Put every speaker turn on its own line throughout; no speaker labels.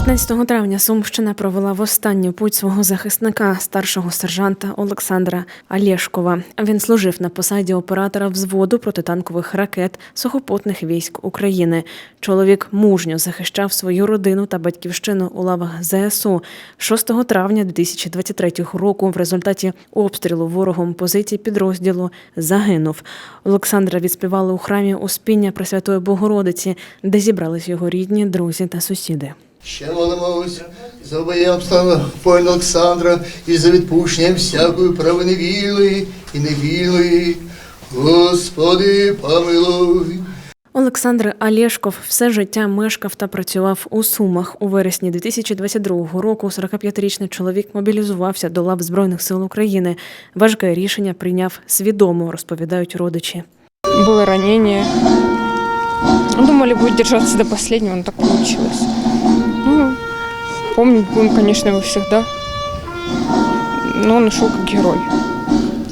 15 травня Сумщина провела в останню путь свого захисника, старшого сержанта Олександра Алєшкова. Він служив на посаді оператора взводу протитанкових ракет сухопутних військ України. Чоловік мужньо захищав свою родину та батьківщину у лавах ЗСУ. 6 травня 2023 року в результаті обстрілу ворогом позицій підрозділу загинув. Олександра відспівали у храмі Успіння Пресвятої Богородиці, де зібрались його рідні, друзі та сусіди.
Ще молимось за обоємства воїна Олександра і за відпущення всякої правоневільної і невільної. Господи, помилуй.
Олександр Алєшков все життя мешкав та працював у Сумах. У вересні 2022 року 45-річний чоловік мобілізувався до лав Збройних сил України. Важке рішення прийняв свідомо, розповідають родичі.
Было ранение. Думали, будет держаться до последнего, но так получилось. Помнить будем, конечно, его всегда. Но он ушел как герой,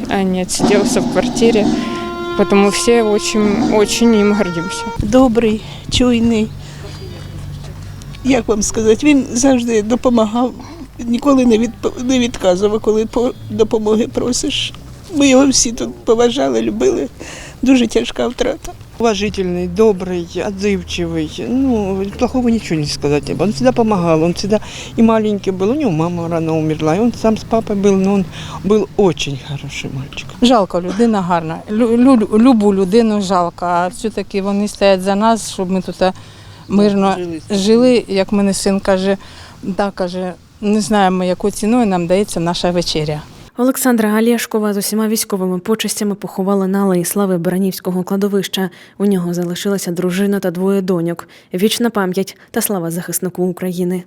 а не отсиделся в квартире. Потому все очень, очень им гордимся.
добрий, чуйний. Як вам сказати, він завжди допомагав, ніколи не, відп... не відказував, коли по допомоги просиш. Ми його всі тут поважали, любили. Дуже тяжка втрата.
Уважительный, добрый, отзывчивый. Ну, плохого ничего не сказать не было. Он всегда помогал, он всегда и маленький был. У него мама рано умерла, и он сам с папой был, но он был очень хороший мальчик.
Жалко, людина гарна. Лю- лю- любу людину жалко, а все-таки вони стоять за нас, щоб ми тут мирно
Жили.
жили. Як мене син каже, да, каже, не знаємо, якою ціною нам дається наша вечеря.
Олександра Алєшкова з усіма військовими почестями поховали на алеї слави Баранівського кладовища. У нього залишилася дружина та двоє доньок. Вічна пам'ять та слава захиснику України.